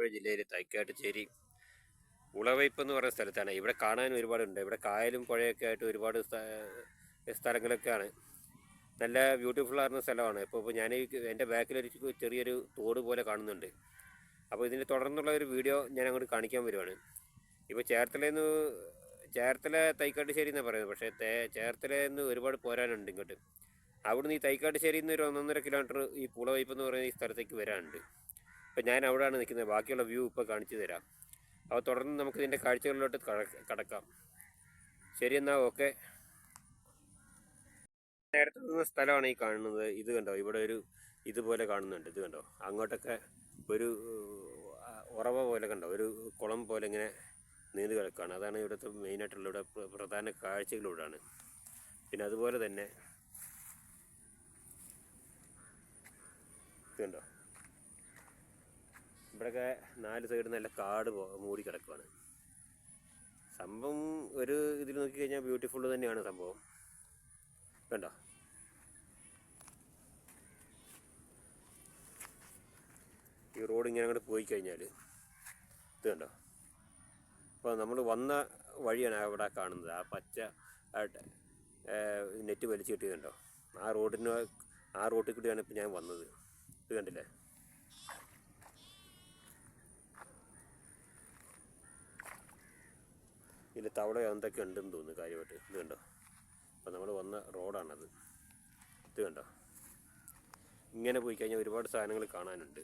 ആലപ്പുഴ ജില്ലയിലെ തൈക്കാട്ടുചേരി ഉളവയ്പ്പ് എന്ന് പറയുന്ന സ്ഥലത്താണ്. ഇവിടെ കാണാൻ ഒരുപാടുണ്ട്. ഇവിടെ കായലും പുഴയൊക്കെ ആയിട്ട് ഒരുപാട് സ്ഥ- സ്ഥലങ്ങളൊക്കെയാണ്. നല്ല ബ്യൂട്ടിഫുൾ ആയിരുന്ന സ്ഥലമാണ്. ഇപ്പോൾ ഇപ്പോൾ ഞാൻ എന്റെ ബാക്കിലൊരു ചെറിയൊരു തോട് പോലെ കാണുന്നുണ്ട്. അപ്പോൾ ഇതിന്റെ തുടർന്നുള്ള ഒരു വീഡിയോ ഞാൻ അങ്ങോട്ട് കാണിക്കാൻ വരുവാണ്. ഇപ്പോൾ ചേർത്തലയിൽ നിന്ന് ചേർത്തല തൈക്കാട്ടുശ്ശേരി എന്നാണ് പറയുന്നത്. പക്ഷേ തേ ചേർത്തലയിൽ നിന്ന് ഒരുപാട് പോരാനുണ്ട് ഇങ്ങോട്ട്. അവിടുന്ന് ഈ തൈക്കാട്ടുശ്ശേരിയിൽ നിന്ന് ഒരു ഒന്നൊന്നര കിലോമീറ്റർ ഈ പുളവയ്പ്പ് എന്ന് പറയുന്ന ഈ സ്ഥലത്തേക്ക് വരാനുണ്ട്. അപ്പോൾ ഞാൻ അവിടെയാണ് നിൽക്കുന്നത്. ബാക്കിയുള്ള വ്യൂ ഇപ്പോൾ കാണിച്ചു തരാം. അപ്പോൾ തുടർന്ന് നമുക്ക് ഇതിന്റെ കാഴ്ചകളിലോട്ട് കടക്കാം. ശരി എന്നാൽ ഓക്കെ. നേരത്തെ നിന്ന സ്ഥലമാണ് ഈ കാണുന്നത്. ഇത് കണ്ടോ? ഇവിടെ ഒരു ഇതുപോലെ കാണുന്നുണ്ട്. ഇത് കണ്ടോ? അങ്ങോട്ടൊക്കെ ഒരു ഉറവ പോലെ കണ്ടോ? ഒരു കുളം പോലെ ഇങ്ങനെ നീന്തു കിടക്കുകയാണ്. അതാണ് ഇവിടുത്തെ മെയിനായിട്ടുള്ള ഇവിടെ പ്ര- പ്രധാന കാഴ്ചകളിവിടാണ് പിന്നെ അതുപോലെ തന്നെ ഇത് കണ്ടോ? ഇവിടെയൊക്കെ നാല് സൈഡ് നല്ല കാട് മൂടി കിടക്കുവാണ്. സംഭവം ഒരു ഇതിൽ നോക്കിക്കഴിഞ്ഞാൽ ബ്യൂട്ടിഫുൾ തന്നെയാണ് സംഭവം. കണ്ടോ? ഈ റോഡ് ഇങ്ങനെ അങ്ങോട്ട് പോയി കഴിഞ്ഞാൽ ഇത് കണ്ടോ? അപ്പോൾ നമ്മൾ വന്ന വഴിയാണ് അവിടെ കാണുന്നത്. ആ പച്ച നെറ്റ് വലിച്ചു കിട്ടിയതുണ്ടോ? ആ റോഡിന് ആ റോട്ടിൽ കൂടിയാണ് ഇപ്പോൾ ഞാൻ വന്നത്. ഇത് കണ്ടില്ലേ? ഇതിൽ തവള എന്തൊക്കെ ഉണ്ടെന്ന് തോന്നുന്നു കാര്യമായിട്ട്. ഇത് കണ്ടോ? അപ്പോൾ നമ്മൾ വന്ന റോഡാണത്. ഇത് കണ്ടോ? ഇങ്ങനെ പോയി കഴിഞ്ഞാൽ ഒരുപാട് സാധനങ്ങൾ കാണാനുണ്ട്.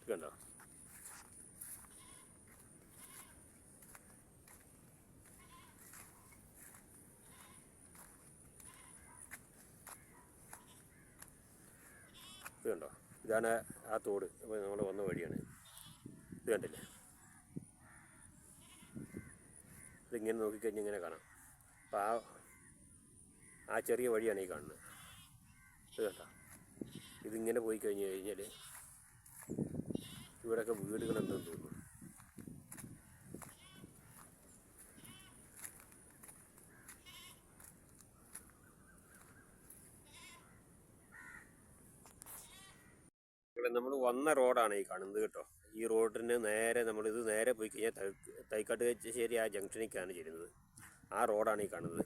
ഇത് കണ്ടോ? ഇത് കണ്ടോ? ഇതാണ് ആ തോട്. അപ്പോൾ നമ്മൾ വന്ന വഴിയാണ്. ഇത് കണ്ടില്ലേ? ഇതിങ്ങനെ നോക്കിക്കഴിഞ്ഞാൽ ഇങ്ങനെ കാണാം. അപ്പോൾ ആ ആ ചെറിയ വഴിയാണ് ഈ കാണുന്നത്. ഇത് കണ്ടോ? ഇതിങ്ങനെ പോയി കഴിഞ്ഞ് കഴിഞ്ഞാൽ ഇവിടെയൊക്കെ വീടുകളുണ്ടെന്ന് തോന്നുന്നു? നമ്മൾ വന്ന റോഡാണ് ഈ കാണുന്നത് കേട്ടോ. ഈ റോഡിന് നേരെ നമ്മൾ ഇത് നേരെ പോയി കഴിഞ്ഞാൽ തൈക്കാട്ട് കച്ചേരി ആ ജംഗ്ഷനിലേക്കാണ് ചേരുന്നത്. ആ റോഡാണ് ഈ കാണുന്നത്.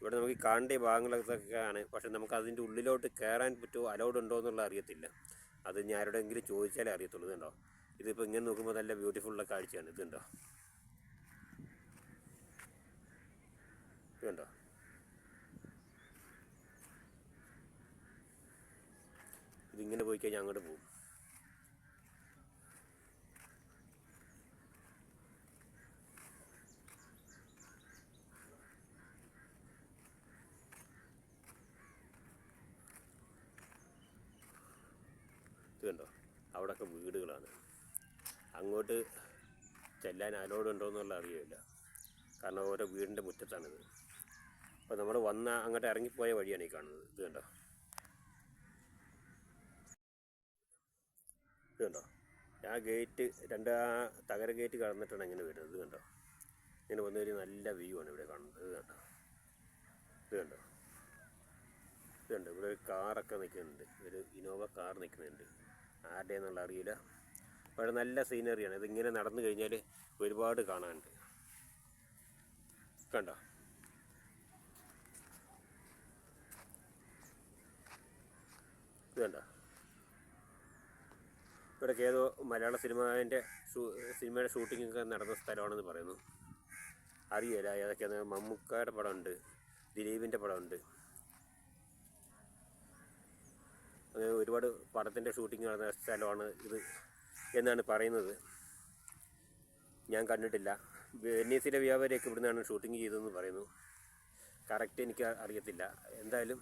ഇവിടെ നമുക്ക് കാണേണ്ട ഭാഗങ്ങളൊക്കെയാണ്. പക്ഷെ നമുക്ക് അതിന്റെ ഉള്ളിലോട്ട് കയറാൻ പറ്റുമോ അലൗഡ് ഉണ്ടോ എന്നുള്ള അറിയത്തില്ല. അത് ഞാൻ ആരോടെങ്കിലും ചോദിച്ചാലേ അറിയത്തുള്ളൂ ഇതുണ്ടോ ഇതിപ്പോൾ ഇങ്ങനെ നോക്കുമ്പോൾ നല്ല ബ്യൂട്ടിഫുള്ള കാഴ്ചയാണ് ഇതുണ്ടോ ഇതുണ്ടോ ഇതിങ്ങനെ പോയി കഴിഞ്ഞാൽ അങ്ങോട്ട് പോകും. ഇത് കണ്ടോ? അവിടെയൊക്കെ വീടുകളാണ്. അങ്ങോട്ട് ചെല്ലാൻ അലോഡ് ഉണ്ടോ എന്നുള്ള അറിയില്ല. കാരണം ഓരോ വീടിന്റെ മുറ്റത്താണിത്. അപ്പോൾ നമ്മൾ വന്ന അങ്ങോട്ട് ഇറങ്ങിപ്പോയ വഴിയാണ് ഈ കാണുന്നത്. ഇത് കണ്ടോ ഇത് കണ്ടോ ആ ഗേറ്റ് രണ്ട് ആ തകര ഗേറ്റ് കടന്നിട്ടാണ് ഇങ്ങനെ വരുന്നത്. ഇത് കണ്ടോ? ഇങ്ങനെ വന്ന ഒരു നല്ല വ്യൂ ആണ് ഇവിടെ കാണുന്നത്. ഇത് കണ്ടോ? ഇത് കണ്ടോ? ഇത് കണ്ടോ? ഇവിടെ ഒരു കാറൊക്കെ നിൽക്കുന്നുണ്ട്. ഒരു ഇനോവ കാർ നിൽക്കുന്നുണ്ട്. ആരുടെ എന്നുള്ള അറിയില്ല. അവിടെ നല്ല സീനറിയാണ് ഇതിങ്ങനെ നടന്നു കഴിഞ്ഞാൽ ഒരുപാട് കാണാനുണ്ട്. കണ്ടോ? ഇത് കണ്ടോ? ഇവിടെയൊക്കെ ഏതോ മലയാള സിനിമേന്റെ സിനിമയുടെ ഷൂട്ടിംഗ് ഒക്കെ നടന്ന സ്ഥലമാണെന്ന് പറയുന്നു. അറിയില്ല ഏതൊക്കെയാണ് മമ്മൂക്കയുടെ പടമുണ്ട് ദിലീപിന്റെ പടമുണ്ട്. അങ്ങനെ ഒരുപാട് പടത്തിന്റെ ഷൂട്ടിംഗ് നടന്ന സ്ഥലമാണ് ഇത് എന്നാണ് പറയുന്നത്. ഞാൻ കണ്ടിട്ടില്ല. വെന്നീസിലെ വ്യാപാരിയൊക്കെ ഇവിടുന്നാണ് ഷൂട്ടിംഗ് ചെയ്തതെന്ന് പറയുന്നു. കറക്റ്റ് എനിക്ക് അറിയത്തില്ല. എന്തായാലും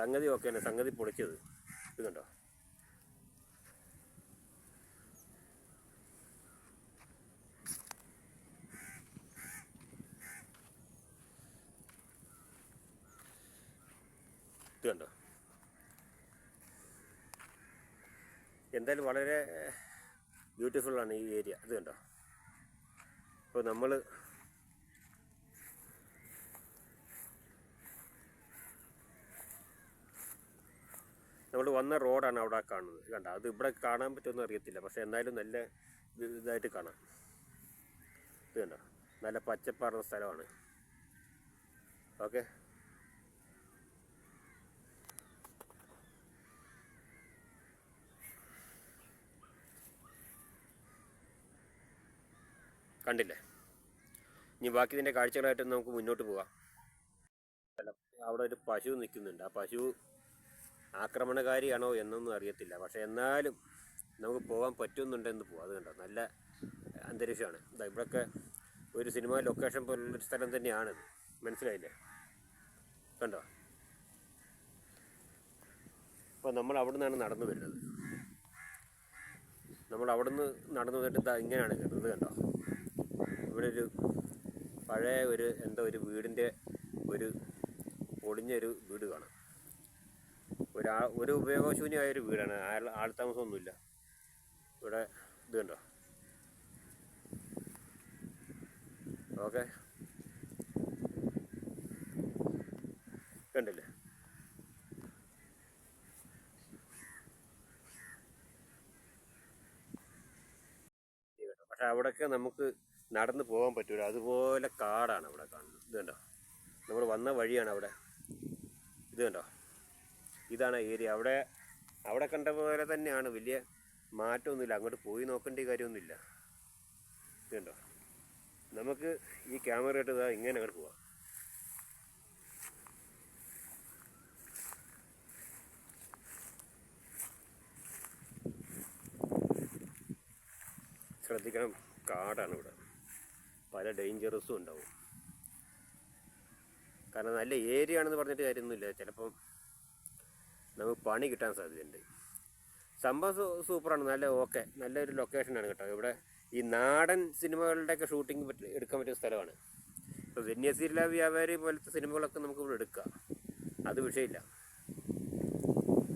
സംഗതി ഓക്കെയാണ്. സംഗതി പൊളിച്ചത്. ഇത് കണ്ടോ ഇത് കണ്ടോ എന്തായാലും വളരെ ബ്യൂട്ടിഫുള്ളാണ് ഈ ഏരിയ ഇത് കണ്ടോ? അപ്പോൾ നമ്മൾ നമ്മൾ വന്ന റോഡാണ് അവിടെ കാണുന്നത്. കണ്ട? അത് ഇവിടെ കാണാൻ പറ്റുമെന്ന് അറിയത്തില്ല. പക്ഷേ എന്തായാലും നല്ല ഇതായിട്ട് കാണാം. ഇത് കണ്ടോ? നല്ല പച്ചപ്പാർന്ന സ്ഥലമാണ്. ഓക്കെ? കണ്ടില്ലേ? ഇനി ബാക്കി ഇതിന്റെ കാഴ്ചകളായിട്ട് നമുക്ക് മുന്നോട്ട് പോവാം. അവിടെ ഒരു പശു നിൽക്കുന്നുണ്ട്. ആ പശു ആക്രമണകാരിയാണോ എന്നൊന്നും അറിയത്തില്ല. പക്ഷെ എന്നാലും നമുക്ക് പോകാൻ പറ്റുന്നുണ്ടെന്ന് പോവാം. അത് കണ്ടോ? നല്ല അന്തരീക്ഷമാണ്. ഇതാ ഇവിടെയൊക്കെ ഒരു സിനിമ ലൊക്കേഷൻ പോലുള്ളൊരു സ്ഥലം തന്നെയാണ് മനസ്സിലായില്ലേ? കണ്ടോ? അപ്പോൾ നമ്മൾ അവിടെ നിന്നാണ് നടന്നു വരുന്നത്. നമ്മൾ അവിടെ നിന്ന് നടന്നു വന്നിട്ട് ഇങ്ങനെയാണ് കയറുന്നത്. കണ്ടോ? ഇവിടെ ഒരു പഴയ ഒരു എന്തോ ഒരു വീടിന്റെ ഒരു ഒളിഞ്ഞൊരു വീട് കാണാം. ഒരാ ഒരു ഉപയോഗശൂന്യമായൊരു വീടാണ്. ആൾ ആൾ താമസമൊന്നുമില്ല. ഇവിടെ ഇത് കണ്ടോ? ഓക്കെ. കണ്ടില്ലേ? പക്ഷെ അവിടെയൊക്കെ നമുക്ക് നടന്നു പോകാൻ പറ്റൂല. അതുപോലെ കാടാണ് അവിടെ കാണുന്നത്. ഇത് കണ്ടോ? നമ്മൾ വന്ന വഴിയാണ് അവിടെ. ഇത് കണ്ടോ? ഇതാണ് ഏരിയ. അവിടെ അവിടെ കണ്ട പോലെ തന്നെയാണ്. വലിയ മാറ്റമൊന്നുമില്ല. അങ്ങോട്ട് പോയി നോക്കേണ്ട കാര്യമൊന്നുമില്ല. ഇത് കണ്ടോ? നമുക്ക് ഈ ക്യാമറ ഇട്ട് ഇങ്ങനെ അങ്ങോട്ട് പോവാം. ശ്രദ്ധിക്കണം. കാടാണ് ഇവിടെ. പല ഡേഞ്ചറസും ഉണ്ടാവും. കാരണം നല്ല ഏരിയ ആണെന്ന് പറഞ്ഞിട്ട് കാര്യമൊന്നുമില്ല. ചിലപ്പം നമുക്ക് പണി കിട്ടാൻ സാധ്യതയുണ്ട്. സംഭവം സൂപ്പറാണ്. നല്ല ഓക്കെ. നല്ലൊരു ലൊക്കേഷനാണ് കേട്ടോ. ഇവിടെ ഈ നാടൻ സിനിമകളുടെയൊക്കെ ഷൂട്ടിംഗ് പറ്റി എടുക്കാൻ പറ്റിയ സ്ഥലമാണ്. ഇപ്പോൾ വന്യസീരില വ്യാപാരി പോലത്തെ സിനിമകളൊക്കെ നമുക്ക് ഇവിടെ എടുക്കാം. അത് വിഷയമില്ല.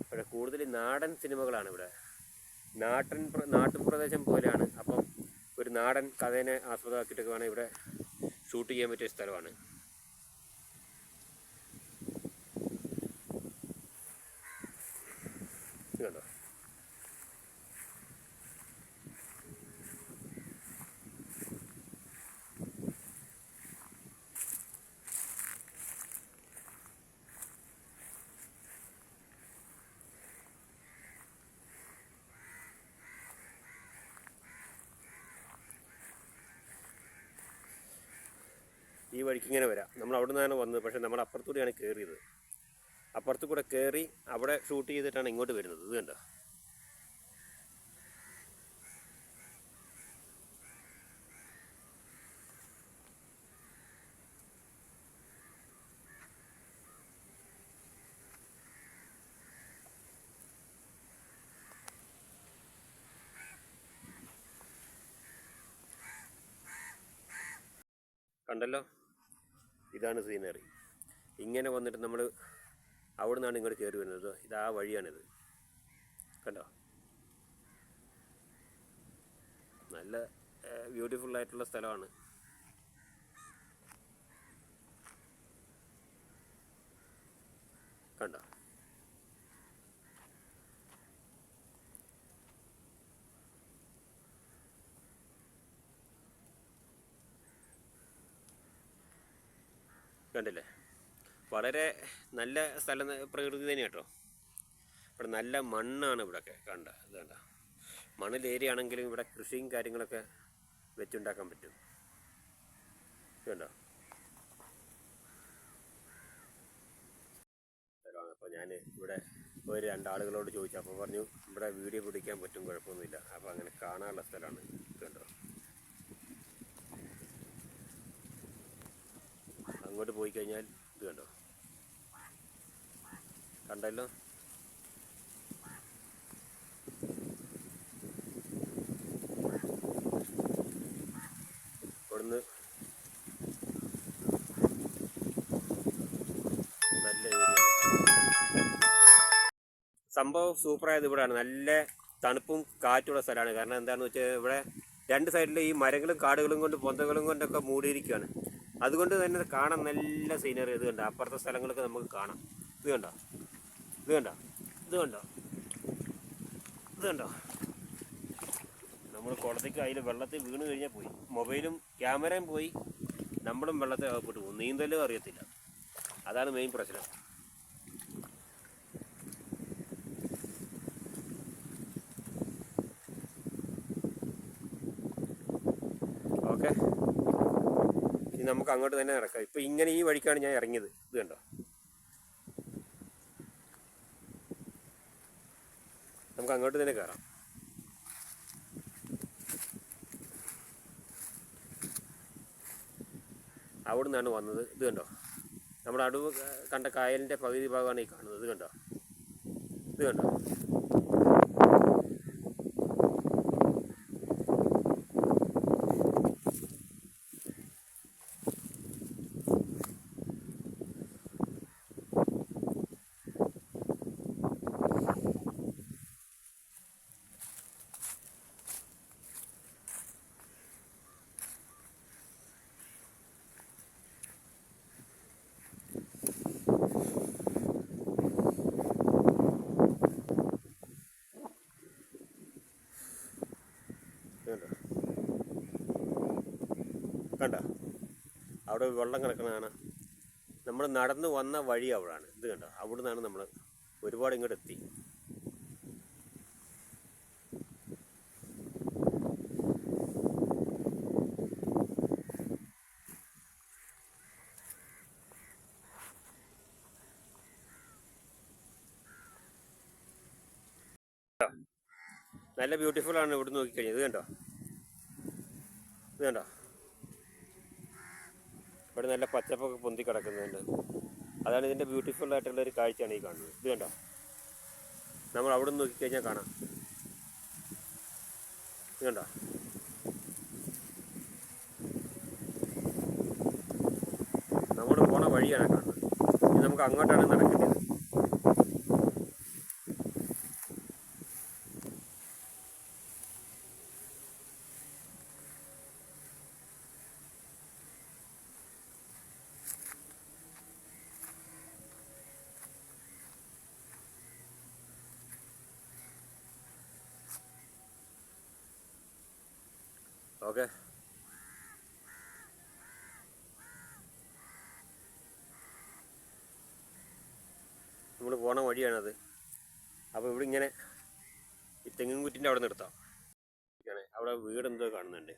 ഇവിടെ കൂടുതൽ നാടൻ സിനിമകളാണ് ഇവിടെ. നാട്ടൻ നാട്ടുപ്രദേശം പോലെയാണ്. അപ്പം ഒരു നാടൻ കഥേനെ ആസ്പദമാക്കിയിട്ടൊക്കെ വേണം ഇവിടെ ഷൂട്ട് ചെയ്യാൻ പറ്റിയ സ്ഥലമാണ്. കണ്ടോ വഴിക്ക് ഇങ്ങനെ വരാം. നമ്മൾ അവിടെ നിന്നാണ് വന്നത്. പക്ഷേ നമ്മൾ അപ്പുറത്തൂടെയാണ് കയറിയത് അപ്പുറത്ത് കൂടെ കയറി അവിടെ ഷൂട്ട് ചെയ്തിട്ടാണ് ഇങ്ങോട്ട് വരുന്നത്. ഇത് കണ്ടോ? കണ്ടല്ലോ? ഇതാണ് സീനറി ഇങ്ങനെ വന്നിട്ട് നമ്മൾ അവിടെ നിന്നാണ് ഇങ്ങോട്ട് കയറി വരുന്നത് ഇത് ആ വഴിയാണിത്. കണ്ടോ? നല്ല ബ്യൂട്ടിഫുൾ ആയിട്ടുള്ള സ്ഥലമാണ് കണ്ടോ കണ്ടില്ലേ? വളരെ നല്ല സ്ഥലം പ്രകൃതി തന്നെ കേട്ടോ. ഇവിടെ നല്ല മണ്ണാണ് ഇവിടെയൊക്കെ കണ്ട ഇത് കണ്ട. മണൽ ഏരിയ ആണെങ്കിലും ഇവിടെ കൃഷിയും കാര്യങ്ങളൊക്കെ വെച്ചുണ്ടാക്കാൻ പറ്റും. കണ്ടോ? അപ്പോൾ ഞാൻ ഇവിടെ ഒരു രണ്ടാളുകളോട് ചോദിച്ചു. അപ്പോൾ പറഞ്ഞു ഇവിടെ വീഡിയോ പിടിക്കാൻ പറ്റും കുഴപ്പമൊന്നുമില്ല. അപ്പോൾ അങ്ങനെ കാണാനുള്ള സ്ഥലമാണ് കണ്ടോ? അങ്ങോട്ട് പോയി കഴിഞ്ഞാൽ ഇത് കണ്ടോ? കണ്ടല്ലോ? ഇവിടുന്ന് നല്ല സംഭവം സൂപ്പറായത് ഇവിടെയാണ് നല്ല തണുപ്പും കാറ്റുള്ള സ്ഥലമാണ്. കാരണം എന്താണെന്ന് വെച്ചാൽ ഇവിടെ രണ്ട് സൈഡിൽ ഈ മരങ്ങളും കാടുകളും കൊണ്ട് പൊന്തകളും കൊണ്ടൊക്കെ മൂടിയിരിക്കുകയാണ് അതുകൊണ്ട് തന്നെ കാണാൻ നല്ല സീനറി ഇത് കണ്ട? അപ്പുറത്തെ സ്ഥലങ്ങളൊക്കെ നമുക്ക് കാണാം. ഇത് കണ്ടോ? ഇത് കണ്ടോ? ഇത് കണ്ടോ? ഇത് കണ്ടോ? നമ്മൾ കുളത്തേക്ക് അതിൽ വെള്ളത്തിൽ വീണ് കഴിഞ്ഞാൽ പോയി. മൊബൈലും ക്യാമറയും പോയി. നമ്മളും വെള്ളത്തിൽ അകപ്പെട്ടു പോകും. നീന്തലും അറിയത്തില്ല. അതാണ് മെയിൻ പ്രശ്നം ഓക്കെ ഇനി നമുക്ക് അങ്ങോട്ട് തന്നെ നടക്കാം. ഇപ്പൊ ഇങ്ങനെ ഈ വഴിക്കാണ് ഞാൻ ഇറങ്ങിയത്. ഇത് കണ്ടോ? നമുക്ക് അങ്ങോട്ട് തന്നെ കയറാം അവിടെ നിന്നാണ് വന്നത്. ഇത് കണ്ടോ? നമ്മുടെ അടുവ് കണ്ട കായലിന്റെ പകുതി ഭാഗമാണ് ഈ കാണുന്നത്. ഇത് കണ്ടോ? ഇത് കണ്ടോ ഇത് കണ്ടോ കണ്ട അവിടെ വെള്ളം കിടക്കണ കാണാം നമ്മൾ നടന്നു വന്ന വഴി അവിടാണ്. ഇത് കണ്ടോ? അവിടെ നിന്നാണ് നമ്മൾ ഒരുപാട് ഇങ്ങോട്ട് എത്തി. നല്ല ബ്യൂട്ടിഫുൾ ആണ് ഇവിടെ നോക്കിക്കഴിഞ്ഞത് ഇത് കണ്ടോ? ഇത് കണ്ടോ? ഇവിടെ നല്ല പച്ചപ്പൊക്കെ പൊന്തി കിടക്കുന്നുണ്ട്. അതാണ് ഇതിന്റെ ബ്യൂട്ടിഫുൾ ആയിട്ടുള്ള ഒരു കാഴ്ചയാണ് ഈ കാണുന്നത്. ഇത് കണ്ടോ? നമ്മൾ അവിടെ നിന്ന് നോക്കിക്കഴിഞ്ഞാൽ കാണാം. ഇത് കണ്ടോ? നമ്മൾ പോണ വഴിയാണ് കാണുന്നത്. ഇത് നമുക്ക് അങ്ങോട്ടാണ് നടക്കേണ്ടത് ഓക്കെ നമ്മൾ പോണ വഴിയാണത്. അപ്പോൾ ഇവിടെ ഇങ്ങനെ ഈ തെങ്ങിൻകുറ്റിന്റെ അവിടെ നിർത്താം. അവിടെ വീടെന്തോ കാണുന്നുണ്ട്.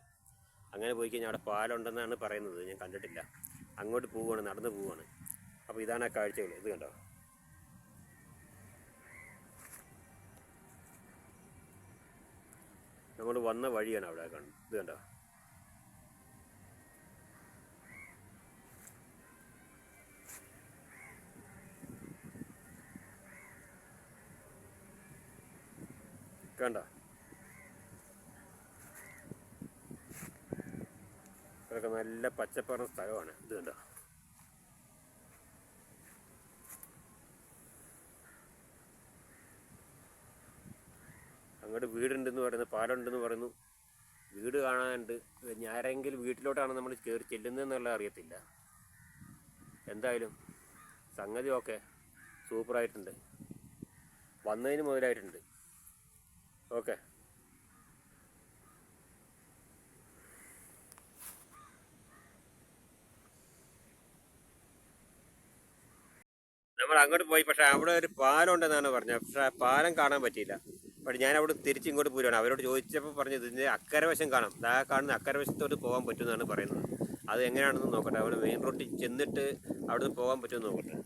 അങ്ങനെ പോയി കഴിഞ്ഞാൽ അവിടെ പാലുണ്ടെന്നാണ് പറയുന്നത്. ഞാൻ കണ്ടിട്ടില്ല. അങ്ങോട്ട് പോവുകയാണ് നടന്ന് പോവുകയാണ്. അപ്പോൾ ഇതാണ് ആ കാഴ്ചകൾ. ഇത് കണ്ടോ? നമ്മൾ വന്ന വഴിയാണ് അവിടെ കാണുന്നത്. ഇത് കണ്ടോ? കണ്ടോ. ഇതൊക്കെ നല്ല പച്ചപ്പറ സ്ഥലമാണ്. ഇത് കണ്ട. അങ്ങോട്ട് വീടുണ്ടെന്ന് പറയുന്നു പാലുണ്ടെന്ന് പറയുന്നു. വീട് കാണാനുണ്ട്. ഞാരെങ്കിലും വീട്ടിലോട്ടാണ് നമ്മൾ കയറി ചെല്ലുന്നതെന്നുള്ള അറിയത്തില്ല. എന്തായാലും സംഗതി ഓക്കെ സൂപ്പറായിട്ടുണ്ട്. വന്നതിന് മുതലായിട്ടുണ്ട്. ഓക്കെ നമ്മൾ അങ്ങോട്ട് പോയി പക്ഷെ അവിടെ ഒരു പാലം ഉണ്ടെന്നാണ് പറഞ്ഞത്. പക്ഷെ പാലം കാണാൻ പറ്റിയില്ല. പക്ഷെ ഞാൻ അവിടെ തിരിച്ച് ഇങ്ങോട്ട് പോരുവാണ്. അവരോട് ചോദിച്ചപ്പോൾ പറഞ്ഞത് ഇതിന്റെ അക്കരവശം കാണാം. ദാ കാണുന്ന അക്കരവശത്തോട്ട് പോകാൻ പറ്റുമെന്നാണ് പറയുന്നത്. അത് എങ്ങനെയാണെന്ന് നോക്കട്ടെ. അവിടെ മെയിൻ റോഡിൽ ചെന്നിട്ട് അവിടെ നിന്ന് പോകാൻ പറ്റുമെന്ന് നോക്കട്ടെ.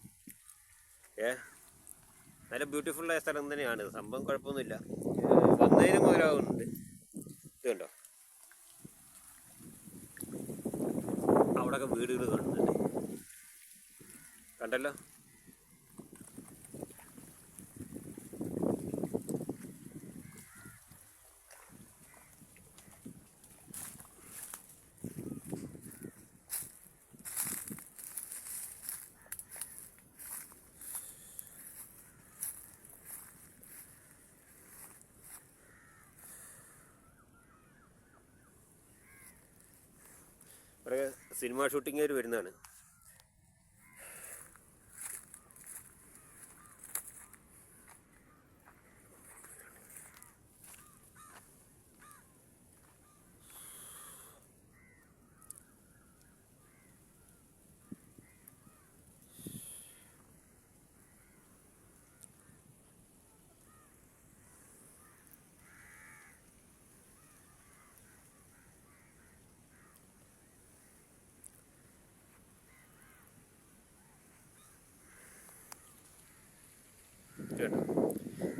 ഏ? നല്ല ബ്യൂട്ടിഫുള്ളായ സ്ഥലം തന്നെയാണ്. സംഭവം കുഴപ്പമൊന്നുമില്ല. വന്നതിന് മുതലാകുന്നുണ്ട് ഇതുണ്ടോ അവിടെയൊക്കെ വീടുകൾ കാണുന്നുണ്ട്. കണ്ടല്ലോ? സിനിമ ഷൂട്ടിങ്ങുകാർ വരുന്നതാണ്.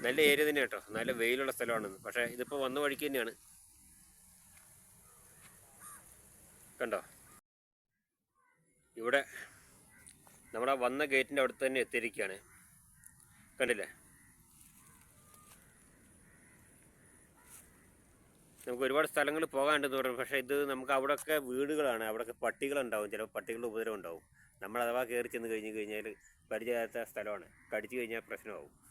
നല്ല ഏരിയ തന്നെയാണ് കേട്ടോ. നല്ല വെയിലുള്ള സ്ഥലമാണ്. പക്ഷേ ഇതിപ്പോൾ വന്ന വഴിക്ക് തന്നെയാണ്. കണ്ടോ? ഇവിടെ നമ്മുടെ വന്ന ഗേറ്റിന്റെ അടുത്ത് തന്നെ എത്തിയിരിക്കുകയാണ്. കണ്ടില്ലേ? നമുക്ക് ഒരുപാട് സ്ഥലങ്ങൾ പോകാനുണ്ടെന്ന് പറഞ്ഞു. പക്ഷേ ഇത് നമുക്ക് അവിടെയൊക്കെ വീടുകളാണ്. അവിടെയൊക്കെ പട്ടികളുണ്ടാവും. ചില പട്ടികളുടെ ഉപദ്രവം ഉണ്ടാവും. നമ്മൾ അഥവാ കയറി ചെന്ന് കഴിഞ്ഞ് കഴിഞ്ഞാൽ പരിചയമില്ലാത്ത സ്ഥലമാണ്. കടിച്ചു കഴിഞ്ഞാൽ പ്രശ്നമാവും.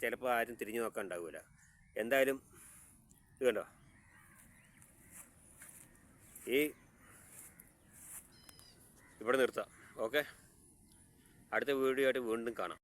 ചിലപ്പോൾ ആരും തിരിഞ്ഞു നോക്കാൻ ഉണ്ടാവില്ല എന്തായാലും ഇത് കണ്ടോ? ഈ ഇവിടെ നിർത്താം. ഓക്കെ? അടുത്ത വീഡിയോ ആയിട്ട് വീണ്ടും കാണാം.